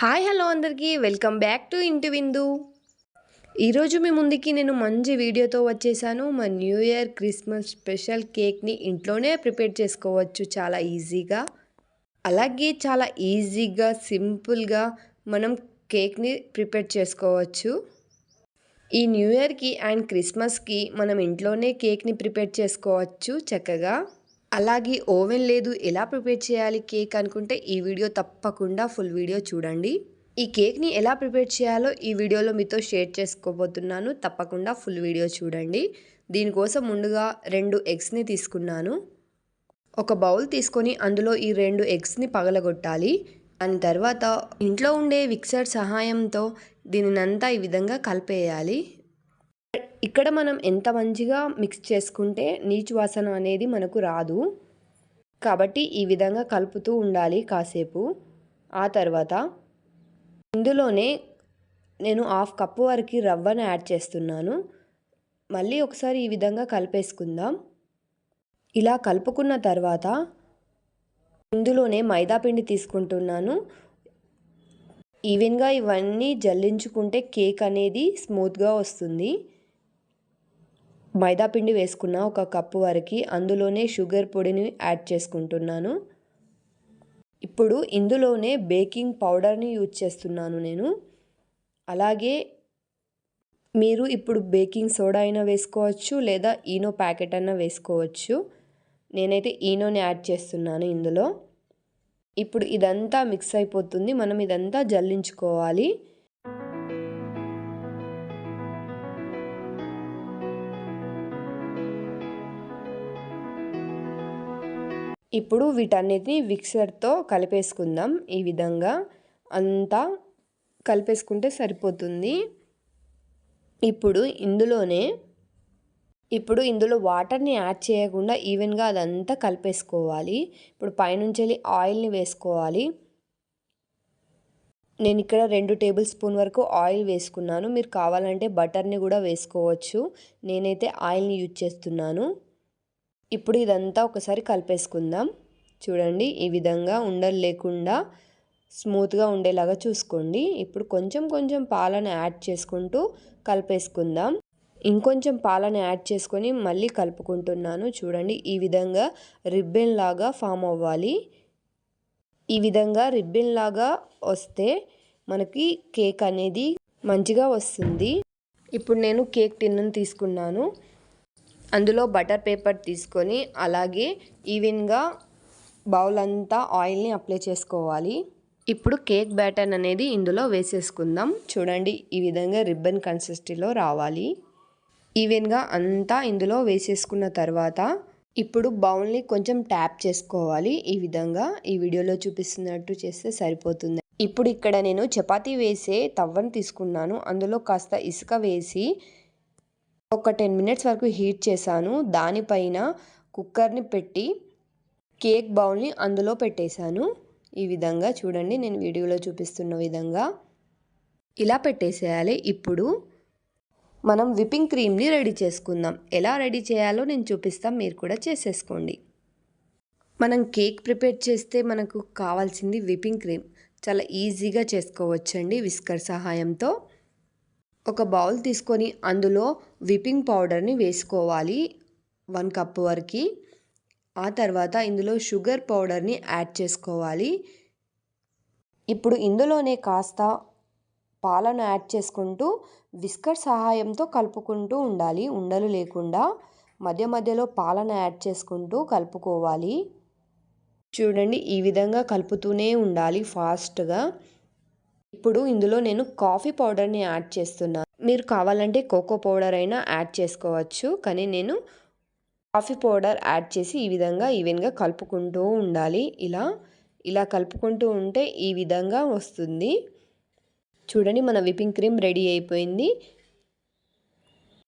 Hi hello అందరికీ welcome back to ఇంటి విందు. ఈరోజు మీ ముందుకి నేను మంచి వీడియోతో వచ్చేసాను. మా న్యూ ఇయర్ క్రిస్మస్ స్పెషల్ కేక్ని ఇంట్లోనే ప్రిపేర్ చేసుకోవచ్చు చాలా ఈజీగా. అలాగే చాలా ఈజీగా సింపుల్గా మనం కేక్ని ప్రిపేర్ చేసుకోవచ్చు. ఈ న్యూ ఇయర్కి అండ్ క్రిస్మస్కి మనం ఇంట్లోనే కేక్ని ప్రిపేర్ చేసుకోవచ్చు చక్కగా. అలాగే ఓవెన్ లేదు ఎలా ప్రిపేర్ చేయాలి కేక్ అనుకుంటే ఈ వీడియో తప్పకుండా ఫుల్ వీడియో చూడండి. ఈ కేక్ని ఎలా ప్రిపేర్ చేయాలో ఈ వీడియోలో మీతో షేర్ చేసుకోబోతున్నాను. తప్పకుండా ఫుల్ వీడియో చూడండి. దీనికోసం ముందుగా రెండు ఎగ్స్ని తీసుకున్నాను. ఒక బౌల్ తీసుకొని అందులో ఈ రెండు ఎగ్స్ని పగలగొట్టాలి. దాని తర్వాత ఇంట్లో ఉండే మిక్సర్ సహాయంతో దీనినంతా ఈ విధంగా కలిపేయాలి. ఇక్కడ మనం ఎంత మంచిగా మిక్స్ చేసుకుంటే నీచు వాసన అనేది మనకు రాదు. కాబట్టి ఈ విధంగా కలుపుతూ ఉండాలి కాసేపు. ఆ తర్వాత ఇందులోనే నేను హాఫ్ కప్పు వరకు రవ్వను యాడ్ చేస్తున్నాను. మళ్ళీ ఒకసారి ఈ విధంగా కలిపేసుకుందాం. ఇలా కలుపుకున్న తర్వాత ఇందులోనే మైదాపిండి తీసుకుంటున్నాను. ఈవెన్గా ఇవన్నీ జల్లించుకుంటే కేక్ అనేది స్మూత్గా వస్తుంది. మైదా పిండి వేసుకున్న ఒక కప్పు వరకు అందులోనే షుగర్ పొడిని యాడ్ చేసుకుంటున్నాను. ఇప్పుడు ఇందులోనే బేకింగ్ పౌడర్ని యూజ్ చేస్తున్నాను నేను. అలాగే మీరు ఇప్పుడు బేకింగ్ సోడా అయినా వేసుకోవచ్చు లేదా ఈనో ప్యాకెట్ అయినా వేసుకోవచ్చు. నేనైతే ఈనోని యాడ్ చేస్తున్నాను ఇందులో. ఇప్పుడు ఇదంతా మిక్స్ అయిపోతుంది. మనం ఇదంతా జల్లించుకోవాలి. ఇప్పుడు వీటన్నిటిని మిక్సర్తో కలిపేసుకుందాం ఈ విధంగా. అంతా కలిపేసుకుంటే సరిపోతుంది. ఇప్పుడు ఇందులోనే ఇప్పుడు ఇందులో వాటర్ని యాడ్ చేయకుండా ఈవెన్గా అదంతా కలిపేసుకోవాలి. ఇప్పుడు పైనుంచి వెళ్ళి ఆయిల్ని వేసుకోవాలి. నేను ఇక్కడ రెండు టేబుల్ స్పూన్ వరకు ఆయిల్ వేసుకున్నాను. మీరు కావాలంటే బటర్ని కూడా వేసుకోవచ్చు. నేనైతే ఆయిల్ని యూజ్ చేస్తున్నాను. ఇప్పుడు ఇదంతా ఒకసారి కలిపేసుకుందాం. చూడండి ఈ విధంగా ఉండలు లేకుండా స్మూత్గా ఉండేలాగా చూసుకోండి. ఇప్పుడు కొంచెం కొంచెం పాలను యాడ్ చేసుకుంటూ కలిపేసుకుందాం. ఇంకొంచెం పాలను యాడ్ చేసుకొని మళ్ళీ కలుపుకుంటున్నాను. చూడండి ఈ విధంగా రిబ్బెన్ లాగా ఫామ్ అవ్వాలి. ఈ విధంగా రిబ్బెన్ లాగా వస్తే మనకి కేక్ అనేది మంచిగా వస్తుంది. ఇప్పుడు నేను కేక్ టిన్నును తీసుకున్నాను. అందులో బటర్ పేపర్ తీసుకొని అలాగే ఈవెన్గా బౌల్ అంతా ఆయిల్ని అప్లై చేసుకోవాలి. ఇప్పుడు కేక్ బ్యాటర్ అనేది ఇందులో వేసేసుకుందాం. చూడండి ఈ విధంగా రిబ్బన్ కన్సిస్టీలో రావాలి. ఈవెన్గా అంతా ఇందులో వేసేసుకున్న తర్వాత ఇప్పుడు బౌల్ని కొంచెం ట్యాప్ చేసుకోవాలి. ఈ విధంగా ఈ వీడియోలో చూపిస్తున్నట్టు చేస్తే సరిపోతుంది. ఇప్పుడు ఇక్కడ నేను చపాతీ వేసే తవ్వను తీసుకున్నాను. అందులో కాస్త ఇసుక వేసి ఒక టెన్ మినిట్స్ వరకు హీట్ చేశాను. దానిపైన కుక్కర్ని పెట్టి కేక్ బౌల్ని అందులో పెట్టేశాను. ఈ విధంగా చూడండి నేను వీడియోలో చూపిస్తున్న విధంగా. ఇలా పెట్టేసేయాలి. ఇప్పుడు మనం విప్పింగ్ క్రీమ్ని రెడీ చేసుకుందాం. ఎలా రెడీ చేయాలో నేను చూపిస్తాను మీరు కూడా చేసేసుకోండి. మనం కేక్ ప్రిపేర్ చేస్తే మనకు కావాల్సింది విప్పింగ్ క్రీమ్. చాలా ఈజీగా చేసుకోవచ్చండి విస్కర్ సహాయంతో. ఒక బౌల్ తీసుకొని అందులో విప్పింగ్ పౌడర్ని వేసుకోవాలి వన్ కప్ వరకు. ఆ తర్వాత ఇందులో షుగర్ పౌడర్ని యాడ్ చేసుకోవాలి. ఇప్పుడు ఇందులోనే కాస్త పాలను యాడ్ చేసుకుంటూ విస్కర్ సహాయంతో కలుపుకుంటూ ఉండాలి. ఉండలు లేకుండా మధ్య మధ్యలో పాలను యాడ్ చేసుకుంటూ కలుపుకోవాలి. చూడండి ఈ విధంగా కలుపుతూనే ఉండాలి ఫాస్ట్గా. ఇప్పుడు ఇందులో నేను కాఫీ పౌడర్ని యాడ్ చేస్తున్నాను. మీరు కావాలంటే కోకో పౌడర్ అయినా యాడ్ చేసుకోవచ్చు కానీ నేను కాఫీ పౌడర్ యాడ్ చేసి ఈ విధంగా ఈవెన్గా కలుపుకుంటూ ఉండాలి. ఇలా ఇలా కలుపుకుంటూ ఉంటే ఈ విధంగా వస్తుంది. చూడండి మన విపింగ్ క్రీమ్ రెడీ అయిపోయింది.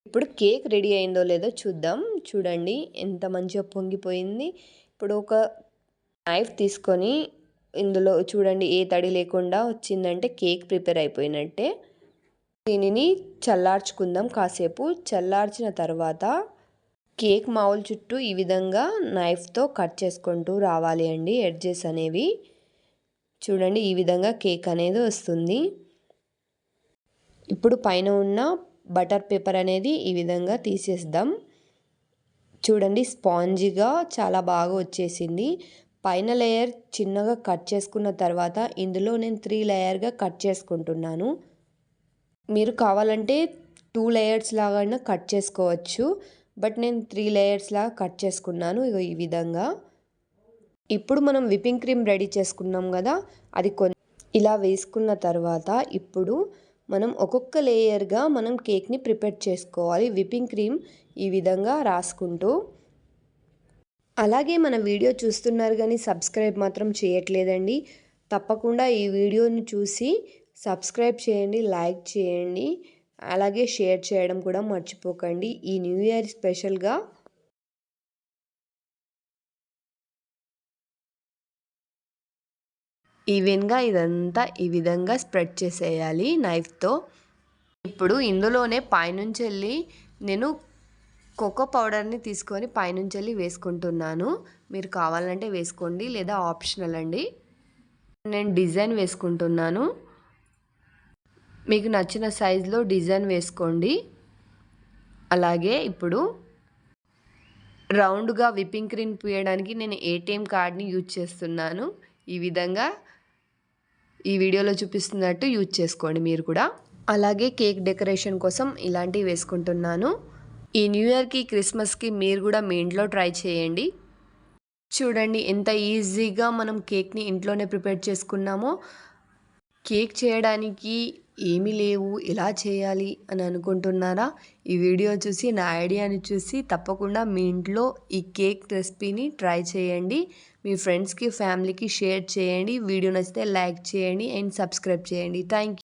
ఇప్పుడు కేక్ రెడీ అయిందో లేదో చూద్దాం. చూడండి ఎంత మంచిగా పొంగిపోయింది. ఇప్పుడు ఒక నైఫ్ తీసుకొని ఇందులో చూడండి ఏ తడి లేకుండా వచ్చిందంటే కేక్ ప్రిపేర్ అయిపోయినట్టే. దీనిని చల్లార్చుకుందాం కాసేపు. చల్లార్చిన తర్వాత కేక్ మావుల చుట్టూ ఈ విధంగా నైఫ్తో కట్ చేసుకుంటూ రావాలి అండి ఎడ్జెస్ అనేవి. చూడండి ఈ విధంగా కేక్ అనేది వస్తుంది. ఇప్పుడు పైన ఉన్న బటర్ పేపర్ అనేది ఈ విధంగా తీసేద్దాం. చూడండి స్పాంజీగా చాలా బాగా వచ్చేసింది. పైన లేయర్ చిన్నగా కట్ చేసుకున్న తర్వాత ఇందులో నేను త్రీ లేయర్గా కట్ చేసుకుంటున్నాను. మీరు కావాలంటే టూ లేయర్స్ లాగా కట్ చేసుకోవచ్చు. బట్ నేను త్రీ లేయర్స్ లాగా కట్ చేసుకున్నాను ఇగో ఈ విధంగా. ఇప్పుడు మనం విప్పింగ్ క్రీమ్ రెడీ చేసుకున్నాం కదా అది కొన్ని ఇలా వేసుకున్న తర్వాత ఇప్పుడు మనం ఒక్కొక్క లేయర్గా మనం కేక్ని ప్రిపేర్ చేసుకోవాలి. విప్పింగ్ క్రీమ్ ఈ విధంగా రాసుకుంటూ అలాగే మన వీడియో చూస్తున్నారు కానీ సబ్స్క్రైబ్ మాత్రం చేయట్లేదండి. తప్పకుండా ఈ వీడియోని చూసి సబ్స్క్రైబ్ చేయండి లైక్ చేయండి అలాగే షేర్ చేయడం కూడా మర్చిపోకండి. ఈ న్యూ ఇయర్ స్పెషల్గా ఈవెన్గా ఇదంతా ఈ విధంగా స్ప్రెడ్ చేసేయాలి నైఫ్తో. ఇప్పుడు ఇందులోనే పైనుంచి వెళ్ళి నేను కోకో పౌడర్ని తీసుకొని పైనుంచి వెళ్ళి వేసుకుంటున్నాను. మీరు కావాలంటే వేసుకోండి లేదా ఆప్షనల్ అండి. నేను డిజైన్ వేసుకుంటున్నాను. మీకు నచ్చిన సైజులో డిజైన్ వేసుకోండి. అలాగే ఇప్పుడు రౌండ్గా విప్పింగ్ క్రీమ్ పూయడానికి నేను ఏటీఎం కార్డ్ని యూజ్ చేస్తున్నాను. ఈ విధంగా ఈ వీడియోలో చూపిస్తున్నట్టు యూజ్ చేసుకోండి మీరు కూడా. అలాగే కేక్ డెకరేషన్ కోసం ఇలాంటివి వేసుకుంటున్నాను. ఈ న్యూ ఇయర్కి క్రిస్మస్కి మీరు కూడా మీ ఇంట్లో ట్రై చేయండి. చూడండి ఎంత ఈజీగా మనం కేక్ని ఇంట్లోనే ప్రిపేర్ చేసుకున్నామో. కేక్ చేయడానికి ఏమీ లేవు ఎలా చేయాలి అని అనుకుంటున్నారా? ఈ వీడియో చూసి నా ఐడియాని చూసి తప్పకుండా మీ ఇంట్లో ఈ కేక్ రెసిపీని ట్రై చేయండి. మీ ఫ్రెండ్స్కి ఫ్యామిలీకి షేర్ చేయండి. వీడియో నచ్చితే లైక్ చేయండి అండ్ సబ్స్క్రైబ్ చేయండి. థ్యాంక్